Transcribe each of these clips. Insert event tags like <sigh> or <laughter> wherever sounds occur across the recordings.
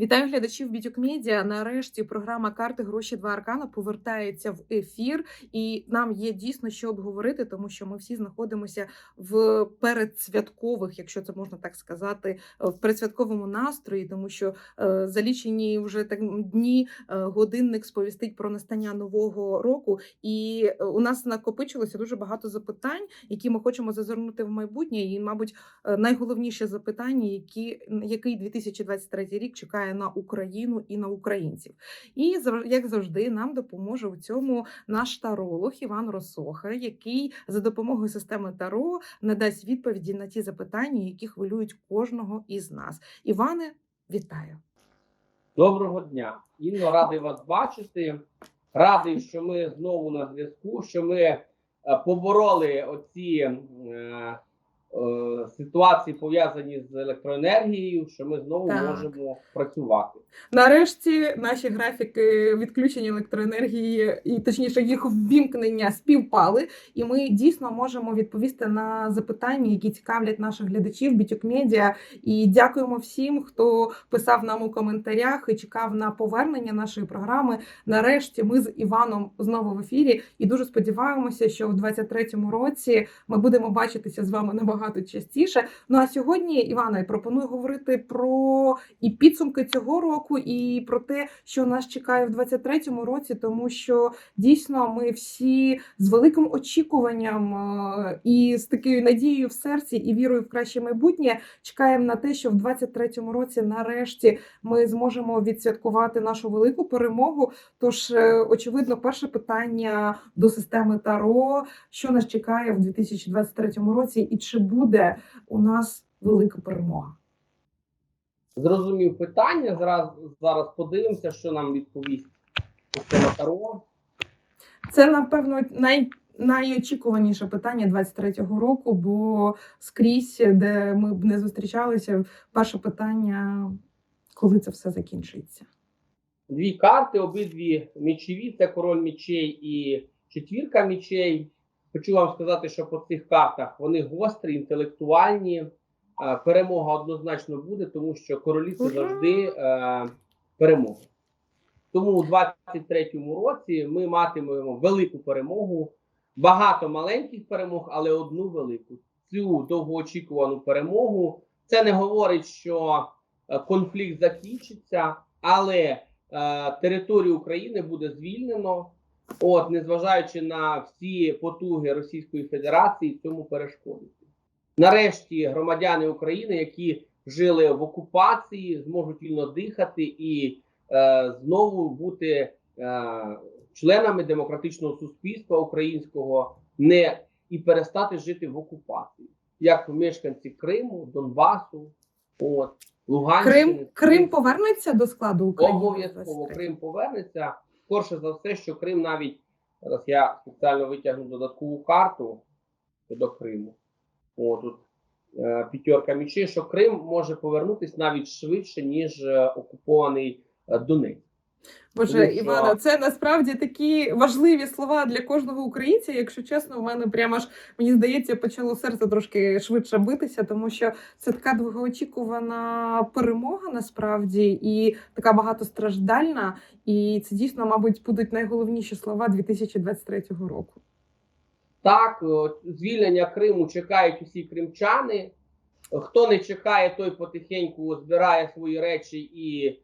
Вітаю глядачів Бітюк Медіа. Нарешті програма карти гроші два аркана повертається в ефір, і нам є дійсно що обговорити, тому що ми всі знаходимося в передсвяткових, якщо це можна так сказати, в передсвятковому настрої, тому що е, за вже так дні е, годинник сповістить про настання нового року. І е, у нас накопичилося дуже багато запитань, які ми хочемо зазирнути в майбутнє. І, мабуть, е, найголовніше запитання, які який 2023 рік чекає на Україну і на українців. І як завжди, нам допоможе у цьому наш таролог Іван Росоха, який за допомогою системи Таро надасть відповіді на ті запитання, які хвилюють кожного із нас. Іване, вітаю! Доброго дня. Інно радий вас бачити. Радий, що ми знову на зв'язку, що ми е, побороли оці е, ситуації, пов'язані з електроенергією, що ми знову Так. можемо працювати. Нарешті наші графіки відключення електроенергії, і точніше їх ввімкнення співпали, і ми дійсно можемо відповісти на запитання, які цікавлять наших глядачів Бітюк Медіа. І дякуємо всім, хто писав нам у коментарях і чекав на повернення нашої програми. Нарешті ми з Іваном знову в ефірі, і дуже сподіваємося, що в 23-му році ми будемо бачитися з вами набагато частіше. Ну а сьогодні, Івана, я пропоную говорити про і підсумки цього року, і про те, що нас чекає в 23-му році, тому що дійсно ми всі з великим очікуванням е, і з такою надією в серці і вірою в краще майбутнє чекаємо на те, що в 23-му році нарешті ми зможемо відсвяткувати нашу велику перемогу. Тож, е, очевидно, перше питання до системи Таро: що нас чекає в 2023 році, і чи буде у нас велика перемога? Зрозумів питання. Зараз зараз подивимося, що нам відповість Таро. Це напевно най. Найочікуваніше питання 23-го року, бо скрізь, де ми б не зустрічалися, перше питання, коли це все закінчиться. Дві карти, обидві мічові, це король мічей і четвірка мічей. Хочу вам сказати, що по цих картах вони гострі, інтелектуальні. Е, Перемога однозначно буде, тому що королі це завжди е, перемога. Тому у 23-му році ми матимемо велику перемогу, багато маленьких перемог, але одну велику. Цю довгоочікувану перемогу. Це не говорить, що е, конфлікт закінчиться, але е, територію України буде звільнено. От, незважаючи на всі потуги Російської Федерації цьому перешкодити. Нарешті громадяни України, які жили в окупації, зможуть вільно дихати і е, знову бути е, членами демократичного суспільства українського, не і перестати жити в окупації, як мешканці Криму, Донбасу, от Луганщини. Крим Крим повернеться до складу України. Обов'язково Крим повернеться. Скорше за все, що Крим навіть зараз я спеціально витягну додаткову карту до Криму. О, тут е, п'ятерка мічей, що Крим може повернутися навіть швидше, ніж е, окупований е, Донецьк. Боже, Івана, це насправді такі важливі слова для кожного українця. Якщо чесно, у мене прямо ж мені здається, почало серце трошки швидше битися, тому що це така довгоочікувана перемога насправді і така багатостраждальна. І це дійсно, мабуть, будуть найголовніші слова 2023 року. Так, звільнення Криму чекають усі кримчани. Хто не чекає, той потихеньку збирає свої речі і,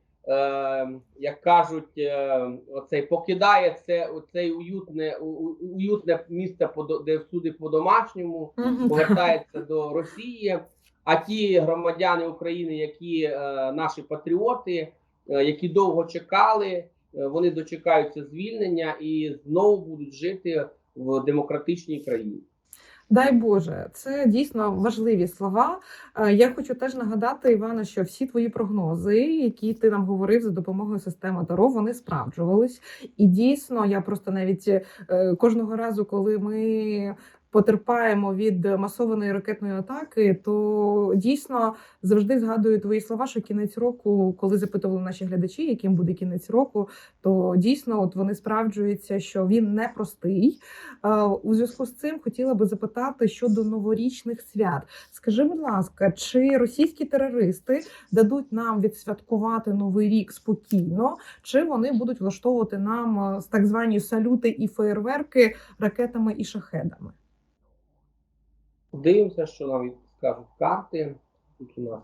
як кажуть, е, оцей покидає це оцей уютне, уютне місце, по- де всюди по-домашньому, повертається до Росії. А ті громадяни України, які е, наші патріоти, е, які довго чекали, е, вони дочекаються звільнення і знову будуть жити в демократичній країні. Дай Боже, це дійсно важливі слова. Е, Я хочу теж нагадати, Івана, що всі твої прогнози, які ти нам говорив за допомогою системи Таро, вони справджувались. І дійсно, я просто навіть е, кожного разу, коли ми потерпаємо від масованої ракетної атаки, то дійсно завжди згадую твої слова, що кінець року, коли запитували наші глядачі, яким буде кінець року, то дійсно от вони справджуються, що він непростий. У зв'язку з цим хотіла би запитати щодо новорічних свят. Скажи, будь ласка, чи російські терористи дадуть нам відсвяткувати новий рік спокійно, чи вони будуть влаштовувати нам е, так звані салюти і феєрверки ракетами і шахедами? Дивимося, що нам скажуть карти. Тут у нас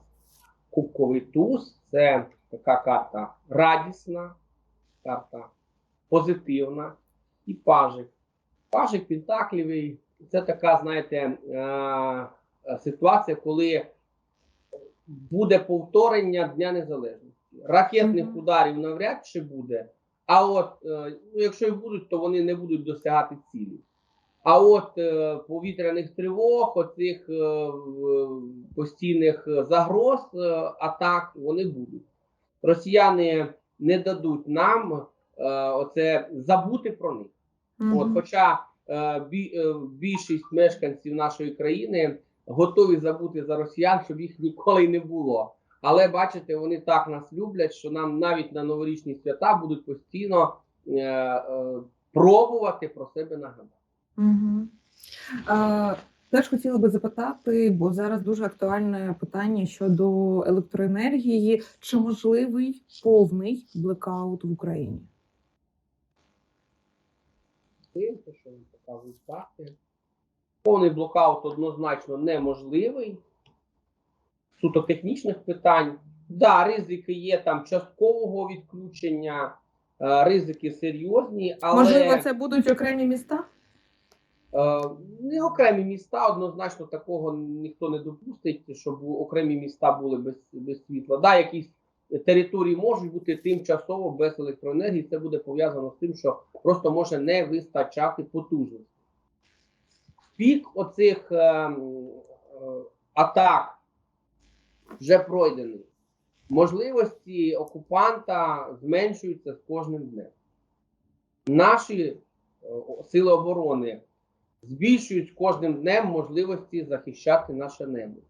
кубковий туз. Це така карта радісна, карта позитивна. І пажик. Пажик Пентаклівий. Це така, знаєте, е, ситуація, коли буде повторення Дня Незалежності. Ракетних Мгм. ударів навряд чи буде. А от е, ну, якщо і будуть, то вони не будуть досягати цілі. А от е, повітряних тривог, оцих е, постійних загроз, е, атак, вони будуть. Росіяни не дадуть нам е, оце забути про них. От, хоча е, бі, е, більшість мешканців нашої країни готові забути за росіян, щоб їх ніколи не було. Але бачите, вони так нас люблять, що нам навіть на новорічні свята будуть постійно е, е, пробувати про себе нагадати. Угу. Теж хотіла би запитати, бо зараз дуже актуальне питання щодо електроенергії. Чи можливий повний блекаут в Україні? Дивимося, що вони показують карти. Повний блокаут однозначно неможливий. Суто технічних питань. Да, ризики є там часткового відключення, е, ризики серйозні, але Можливо, це будуть окремі міста? Е, не окремі міста, однозначно такого ніхто не допустить, щоб окремі міста були без, без світла. Да, якісь території можуть бути тимчасово без електроенергії. Це буде пов'язано з тим, що просто може не вистачати потужності. Пік оцих е, е, атак вже пройдений. Можливості окупанта зменшуються з кожним днем. Наші е, сили оборони збільшують кожним днем можливості захищати наше небо.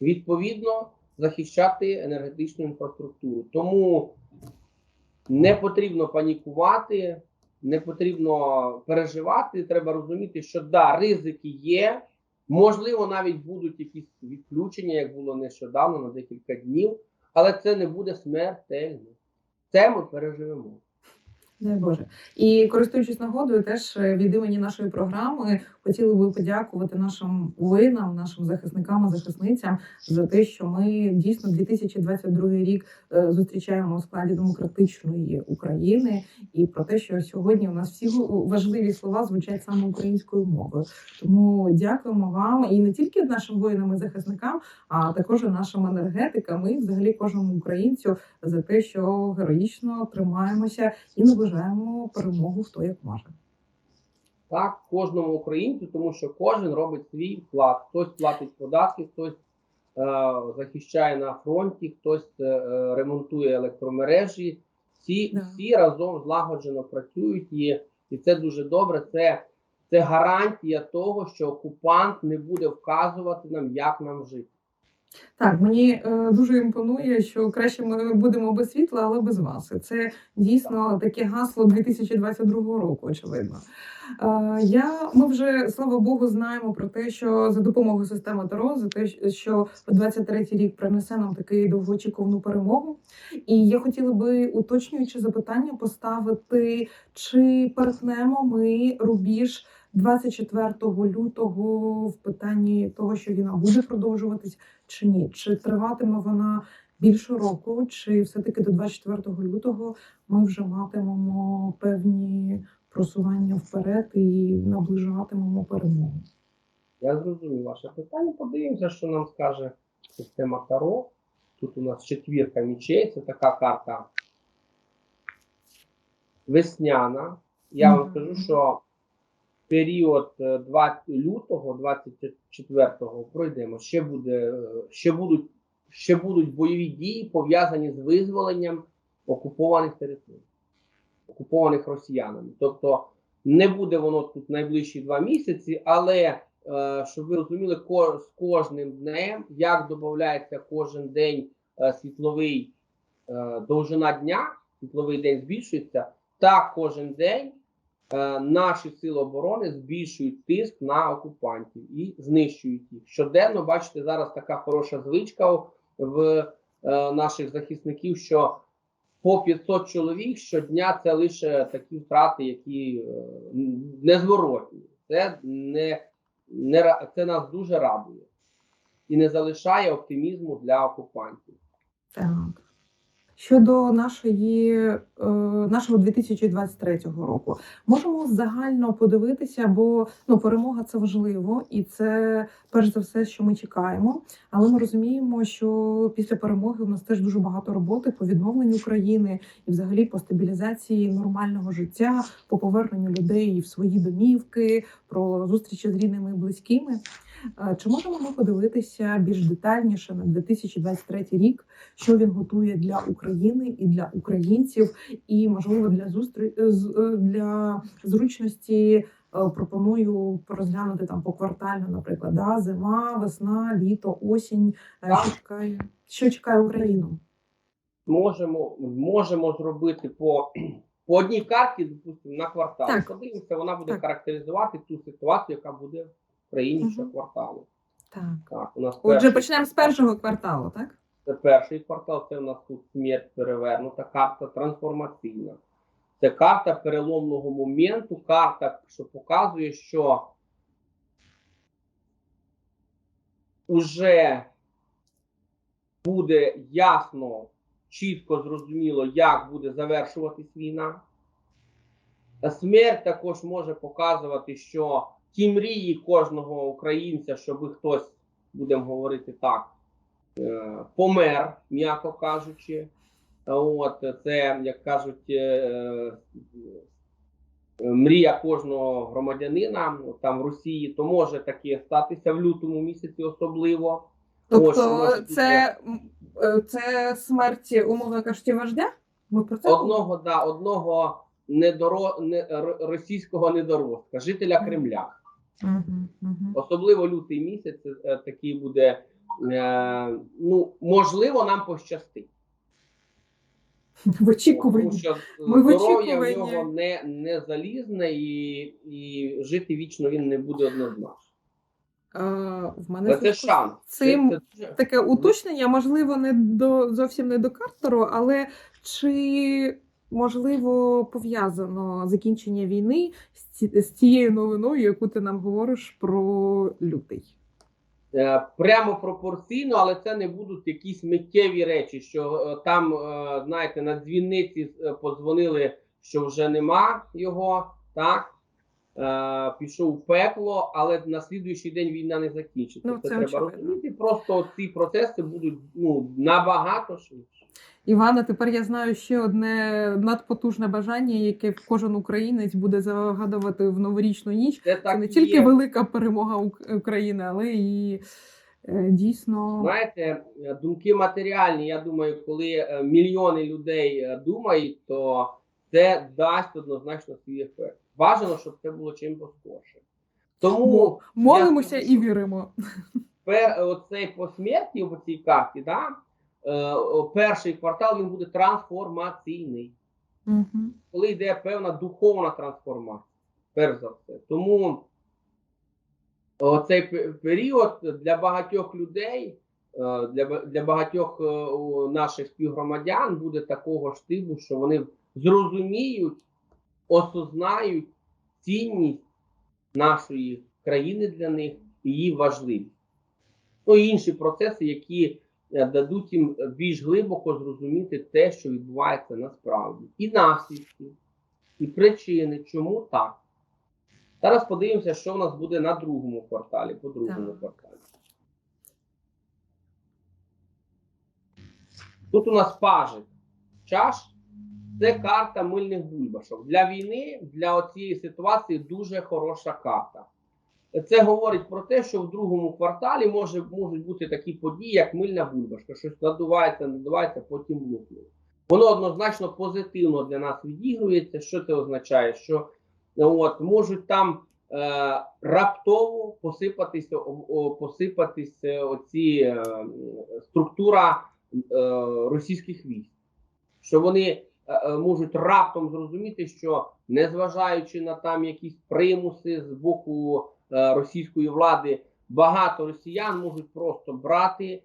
Відповідно, захищати енергетичну інфраструктуру. Тому не потрібно панікувати, не потрібно переживати. Треба розуміти, що да, ризики є. Можливо, навіть будуть якісь відключення, як було нещодавно на декілька днів, але це не буде смертельно. Це ми переживемо. Дай Боже. І користуючись нагодою, теж е, від імені нашої програми хотіли би подякувати нашим воїнам, нашим захисникам і захисницям за те, що ми дійсно 2022 рік е, зустрічаємо у складі демократичної України, і про те, що сьогодні у нас всі важливі слова звучать саме українською мовою. Тому дякуємо вам і не тільки нашим воїнам і захисникам, а також нашим енергетикам і взагалі кожному українцю за те, що героїчно тримаємося і наближаємо перемогу хто як може. Так, кожному українцю, тому що кожен робить свій вклад. Хтось платить податки, хтось е, захищає на фронті, хтось е, е, ремонтує електромережі. Всі, Да. всі разом злагоджено працюють і, і це дуже добре. Це, це гарантія того, що окупант не буде вказувати нам, як нам жити. Так, мені е, дуже імпонує, що краще ми будемо без світла, але без вас. Це дійсно таке гасло 2022 року, очевидно. Е, я, ми вже, слава Богу, знаємо про те, що за допомогою системи Таро, за те, що 23-й рік принесе нам таку довгоочікувану перемогу. І я хотіла би уточнюючи запитання поставити, чи перетнемо ми рубіж 24 лютого в питанні того, що війна буде продовжуватись чи ні? Чи триватиме вона більше року, чи все-таки до 24 лютого ми вже матимемо певні просування вперед і наближатимемо перемогу? Я зрозумів ваше питання. Подивимося, що нам скаже система Таро. Тут у нас четвірка мічей, це така карта весняна. Я вам скажу, що період е, 20 лютого, 24-го пройдемо. Ще буде, е, ще будуть, ще будуть бойові дії пов'язані з визволенням окупованих територій, окупованих росіянами. Тобто Не буде воно тут найближчі два місяці, але е, щоб ви розуміли, ко- з кожним днем, як додається кожен день е, світловий е, довжина дня, світловий день збільшується, так кожен день е, наші сили оборони збільшують тиск на окупантів і знищують їх. Щоденно, бачите, зараз така хороша звичка в- е, наших захисників, що по 500 чоловік щодня це лише такі втрати, які е, незворотні. Це не, не це нас дуже радує і не залишає оптимізму для окупантів. Так. Щодо нашої, е, нашого 2023 року, можемо загально подивитися, бо ну, перемога це важливо, і це перш за все, що ми чекаємо. Але ми розуміємо, що після перемоги у нас теж дуже багато роботи по відновленню України і, взагалі, по стабілізації нормального життя, по поверненню людей в свої домівки, про зустрічі з рідними і близькими. Е, Чи можемо ми подивитися більш детальніше на 2023 рік, що він готує для України і для українців, і можливо для зустрі... е, для зручності е, пропоную порозглянути там поквартально, наприклад, да? зима, весна, літо, осінь. Е, Що чекає, що чекає Україну? Можемо, можемо зробити по, по одній карті, допустимо, на квартал. Подивимося, вона буде Так. характеризувати ту ситуацію, яка буде в країні щокварталу. Так. Так, у нас Отже, перший- почнемо з першого кварталу, так? Це перший квартал, це у нас тут смерть перевернута, карта трансформаційна. Це карта переломного моменту, карта, що показує, що уже буде ясно, чітко зрозуміло, як буде завершуватись війна. А Смерть також може показувати, що ті мрії кожного українця, щоб хтось, будемо говорити так, е, помер, м'яко кажучи. От це, як кажуть, е, е, мрія кожного громадянина там в Росії, то може таке статися в лютому місяці, особливо. Тобто, може це, е, це смерть, умовно кажучи, вождя? Ми про це Одного да, одного недоро, не, російського недоростка, жителя Кремля. Угу, угу. Особливо лютий місяць е, такий буде. Е, ну, можливо, нам пощастить. В Тому очікуванні. що Ми в здоров'я в очікуванні. нього не, не залізне і, і жити вічно він не буде однозначно. Е, в мене це зв'язку з шанс. Цим Це- це таке уточнення, можливо, не до зовсім не до Картеру, але чи можливо пов'язано закінчення війни з, цією новиною, яку ти нам говориш про лютий? Е, Прямо пропорційно, але це не будуть якісь миттєві речі, що е, там, е, знаєте, на дзвіниці подзвонили, що вже нема його, так? Пішов пекло, але на слідуючий день війна не закінчиться. Ну, це, це треба очевидно. розуміти. Просто ці процеси будуть ну, набагато швидше. Івана, тепер я знаю ще одне надпотужне бажання, яке кожен українець буде загадувати в новорічну ніч. Це так Це не тільки є. велика перемога України, але і е, дійсно Знаєте, думки матеріальні. Я думаю, коли е, мільйони людей е, думають, то це дасть однозначно свій ефект. Бажано, щоб це було чим поскорше. Тому молимося я і віримо. пер, оцей посмертні в цій карті, да, перший квартал він буде трансформаційний, Угу. коли йде певна духовна трансформація. Перш за все. Тому цей період для багатьох людей, е, для, для багатьох е, наших співгромадян буде такого ж типу, що вони зрозуміють, осознають цінність нашої країни для них і її важливість. Ну і інші процеси, які е, дадуть їм більш глибоко зрозуміти те, що відбувається насправді, і наслідки, і причини, чому так. Зараз подивимося, що в нас буде на другому кварталі, по другому Так. кварталі. Тут у нас пажик. Чаш це карта мильних бульбашок. Для війни, для цієї ситуації дуже хороша карта. Це говорить про те, що в другому кварталі може, можуть бути такі події, як мильна бульбашка. Щось надувається, надувається, потім лопне. Воно однозначно позитивно для нас відігрується. Що це означає? Що От, можуть там е, раптово посипатися, посипатися оці е, структура е, російських військ. Що вони е, е, можуть раптом зрозуміти, що незважаючи на там якісь примуси з боку російської влади, багато росіян можуть просто брати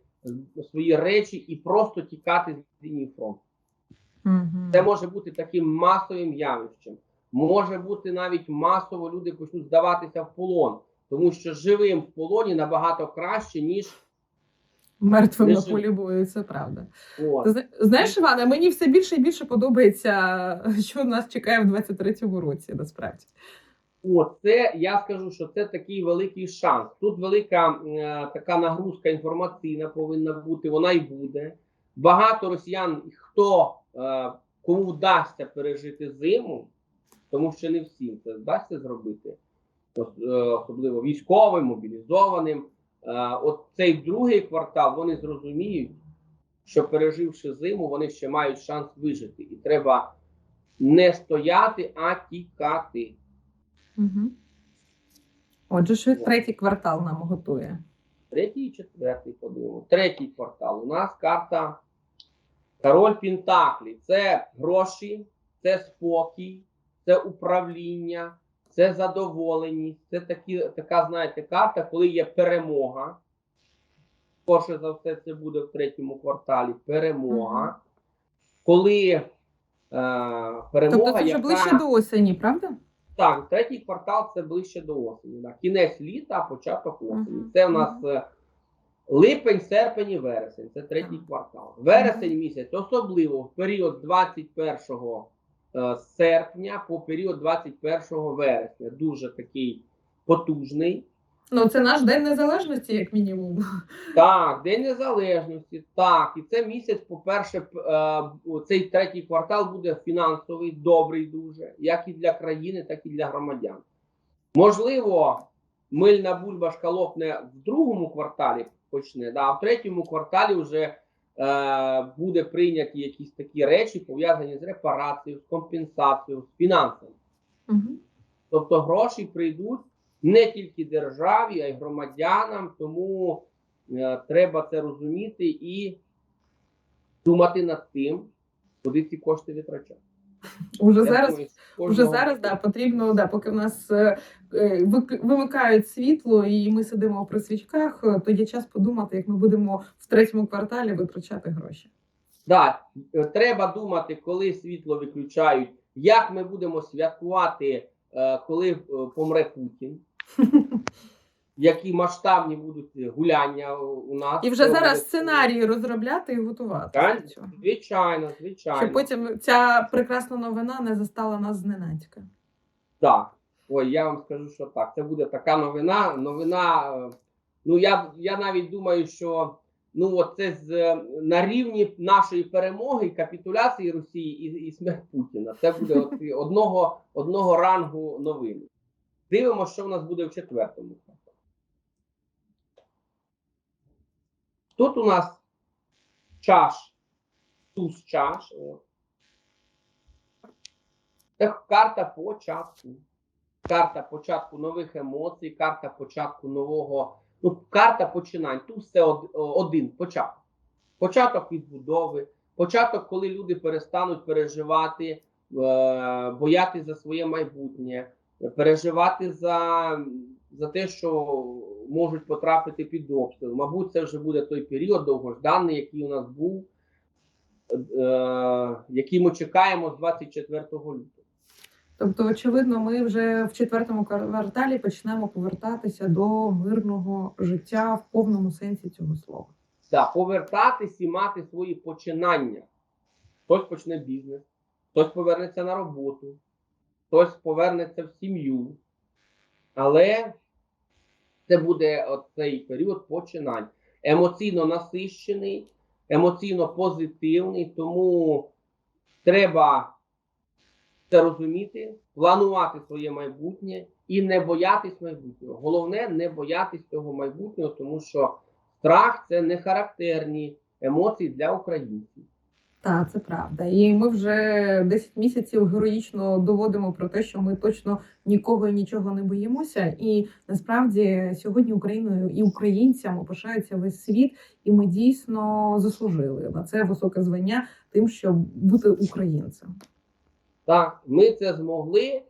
е, свої речі і просто тікати з лінії фронту. Мгм. Це може бути таким масовим явищем. Може бути навіть масово люди почнуть здаватися в полон, тому що живим в полоні набагато краще, ніж Мертвим на полі бою, це правда. от. Знаєш, Іване, мені все більше і більше подобається, що нас чекає в 23-му році, насправді. От це я скажу, що це такий великий шанс. Тут велика е, така нагрузка інформаційна повинна бути, вона і буде. Багато росіян, хто е, кому вдасться пережити зиму, тому що не всім це вдасться зробити, е, особливо військовим, мобілізованим. Е, от цей другий квартал вони зрозуміють, що переживши зиму, вони ще мають шанс вижити. І треба не стояти, а тікати. Угу. Отже, що третій квартал нам готує. Третій і четвертий подивимо. Третій квартал. У нас карта Король Пентаклі. Це гроші, це спокій, це управління, це задоволеність. Це такі, така, знаєте, карта, коли є перемога. Скорше за все, це буде в третьому кварталі. Перемога. Мгм. Коли е, перемога, Тобто це вже яка... ближче до осені, правда? Так, третій квартал це ближче до осені. Так. Кінець літа, початок осені. Це у нас е, липень, серпень і вересень. Це третій квартал. Вересень місяць, особливо в період 21 е, серпня по період 21 вересня. Дуже такий потужний. Ну, це наш день незалежності, як мінімум. Так, День Незалежності, так. І це місяць, по-перше, е, цей третій квартал буде фінансовий, добрий дуже, як і для країни, так і для громадян. Можливо, мильна бульбашка лопне в другому кварталі почне, да, а в третьому кварталі вже е, буде прийняті якісь такі речі, пов'язані з репарацією, з компенсацією, з фінансами. Угу. Тобто гроші прийдуть не тільки державі, а й громадянам, тому е, треба це розуміти і думати над тим, куди ці кошти витрачати. Уже Я зараз думаю, Уже зараз да, потрібно, да, поки в нас е, е, вимикають світло і ми сидимо при свічках, е, то є час подумати, як ми будемо в третьому кварталі витрачати гроші. Да, е, треба думати, коли світло виключають, як ми будемо святкувати, коли е, помре Путін. <laughs> Які масштабні будуть гуляння у нас. І вже зараз сценарії розробляти і готувати. Так. Звичайно, звичайно. Щоб потім ця прекрасна новина не застала нас зненацька. Так. Ой, я вам скажу, що так. Це буде така новина. Новина. е, Ну я, я навіть думаю, що ну от це з е, на рівні нашої перемоги, капітуляції Росії і, і смерть Путіна. Це буде от одного, одного рангу новини. Дивимося, що в нас буде в четвертому. Тут у нас чаш, туз чаш. Це карта початку. Карта початку нових емоцій, карта початку нового. Ну, карта починань. Тут все один початок. Початок відбудови, початок, коли люди перестануть переживати, е, боятися за своє майбутнє, переживати за, за те, що можуть потрапити під обстріл. Мабуть, це вже буде той період довгожданий, який у нас був, е, який ми чекаємо з 24 лютого. Тобто, очевидно, ми вже в четвертому кварталі почнемо повертатися до мирного життя в повному сенсі цього слова. Да, повертатись і мати свої починання. Хтось почне бізнес, хтось повернеться на роботу, хтось повернеться в сім'ю. Але це буде цей період починань. Емоційно насищений, емоційно позитивний, тому треба це розуміти, планувати своє майбутнє і не боятись майбутнього. Головне не боятись цього майбутнього, тому що страх це не характерні емоції для українців. Так, це правда. І ми вже 10 місяців героїчно доводимо про те, що ми точно нікого і нічого не боїмося. І насправді сьогодні Україною і українцями пишається весь світ, і ми дійсно заслужили на це високе звання тим, щоб бути українцем. Так, ми це змогли,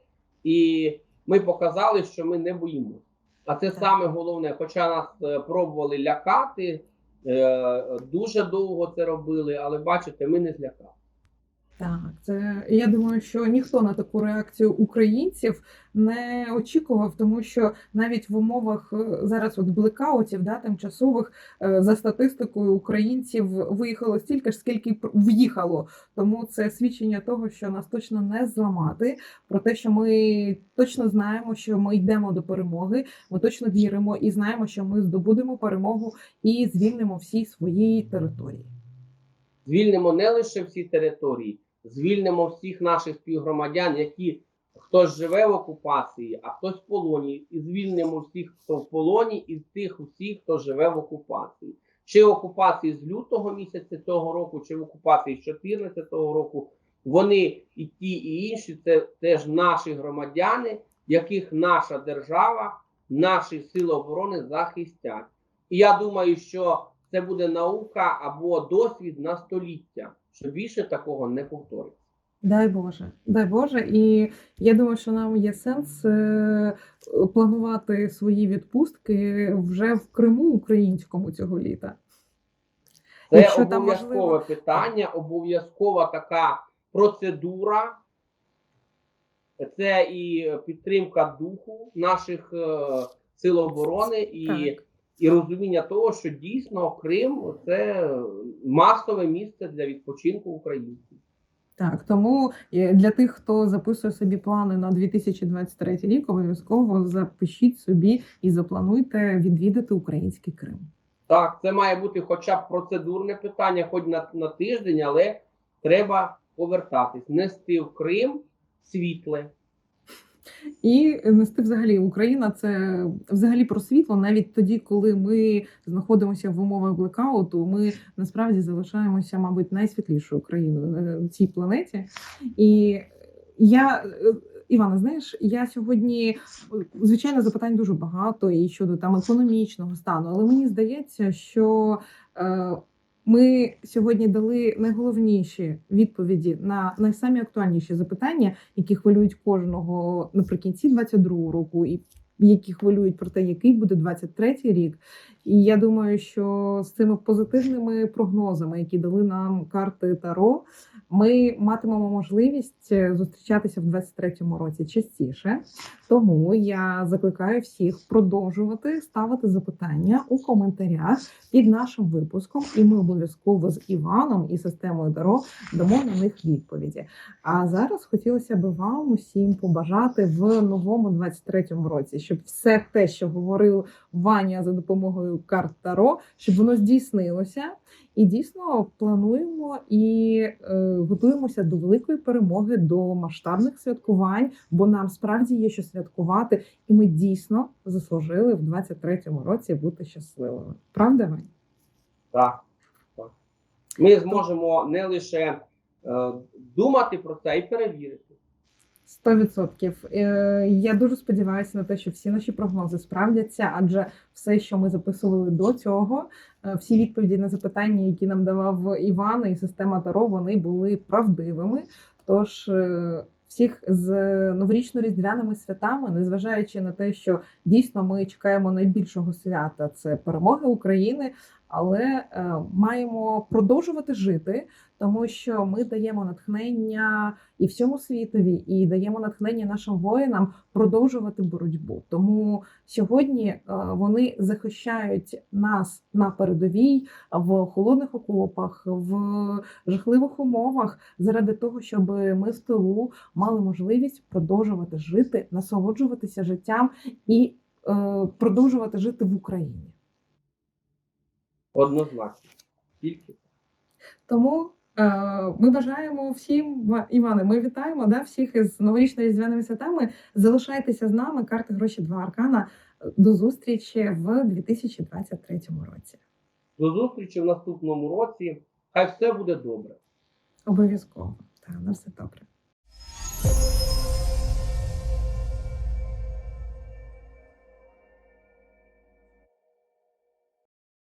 і ми показали, що ми не боїмося. А це саме головне. Хоча нас е, пробували лякати, е, дуже довго це робили, але бачите, ми не злякали. Так, це я думаю, що ніхто на таку реакцію українців не очікував, тому що навіть в умовах е, зараз от блекаутів, да, тимчасових е, за статистикою українців виїхало стільки ж, скільки в'їхало. Тому це свідчення того, що нас точно не зламати, про те, що ми точно знаємо, що ми йдемо до перемоги. Ми точно віримо і знаємо, що ми здобудемо перемогу і звільнимо всі свої території. Звільнимо не лише всі території, звільнимо всіх наших співгромадян, які хтось живе в окупації, а хтось в полоні, і звільнимо всіх, хто в полоні, і тих усіх, хто живе в окупації. Чи в окупації з лютого місяця цього року, чи в окупації з 2014 року. Вони і ті, і інші це теж наші громадяни, яких наша держава, наші сили оборони захистять. І я думаю, що це буде наука або досвід на століття, що більше такого не повториться. Дай Боже, дай Боже, і я думаю, що нам є сенс е, планувати свої відпустки вже в Криму українському цього літа. Це Якщо обов'язкове можливо- питання, обов'язкова така процедура. Це і підтримка духу наших е, сил оборони, і, Так. І розуміння того, що дійсно Крим це масове місце для відпочинку українців. Так, тому е, для тих, хто записує собі плани на 2023 рік, обов'язково запишіть собі і заплануйте відвідати український Крим. Так, це має бути хоча б процедурне питання, хоч на, на тиждень, але треба повертатись, нести в Крим світле. І нести взагалі Україна це взагалі про світло. Навіть тоді, коли ми знаходимося в умовах блекауту, ми насправді залишаємося, мабуть, найсвітлішою країною на цій планеті. І я. е, Івана, знаєш, я сьогодні звичайно запитань дуже багато і щодо там економічного стану, але мені здається, що е, ми сьогодні дали найголовніші відповіді на найсамі актуальніші запитання, які хвилюють кожного наприкінці 22-го року, і які хвилюють про те, який буде 23-й рік. І я думаю, що з цими позитивними прогнозами, які дали нам карти Таро, ми матимемо можливість е, зустрічатися в 23-му році частіше. Тому я закликаю всіх продовжувати ставити запитання у коментарях під нашим випуском, і ми обов'язково з Іваном і системою Таро дамо на них відповіді. А зараз хотілося б вам усім побажати в новому 23-му році, щоб все те, що говорив Ваня за допомогою карт Таро, щоб воно здійснилося. І дійсно плануємо і е, готуємося до великої перемоги, до масштабних святкувань, бо нам справді є що святкувати, і ми дійсно заслужили в 23-му році бути щасливими. Правда, Вань? Так, так. Ми зможемо не лише е, думати про це, а й перевірити. Сто відсотків. Е, Я дуже сподіваюся на те, що всі наші прогнози справдяться, адже все, що ми записували до цього, е, всі відповіді на запитання, які нам давав Іван і система Таро, вони були правдивими. Тож е, всіх з новорічно-різдвяними святами, незважаючи на те, що дійсно ми чекаємо найбільшого свята це перемоги України, але е, маємо продовжувати жити, тому що ми даємо натхнення і всьому світові, і даємо натхнення нашим воїнам продовжувати боротьбу. Тому сьогодні е, вони захищають нас на передовій в холодних окопах, в жахливих умовах, заради того, щоб ми в тилу мали можливість продовжувати жити, насолоджуватися життям і е, продовжувати жити в Україні. Однозначно. Тільки. Тому е, ми бажаємо всім, Іване, ми вітаємо да, всіх із новорічно-різдвяними святами. Залишайтеся з нами. Карти гроші два аркана. До зустрічі в 2023 році. До зустрічі в наступному році. Хай все буде добре. Обов'язково. Так, на все добре.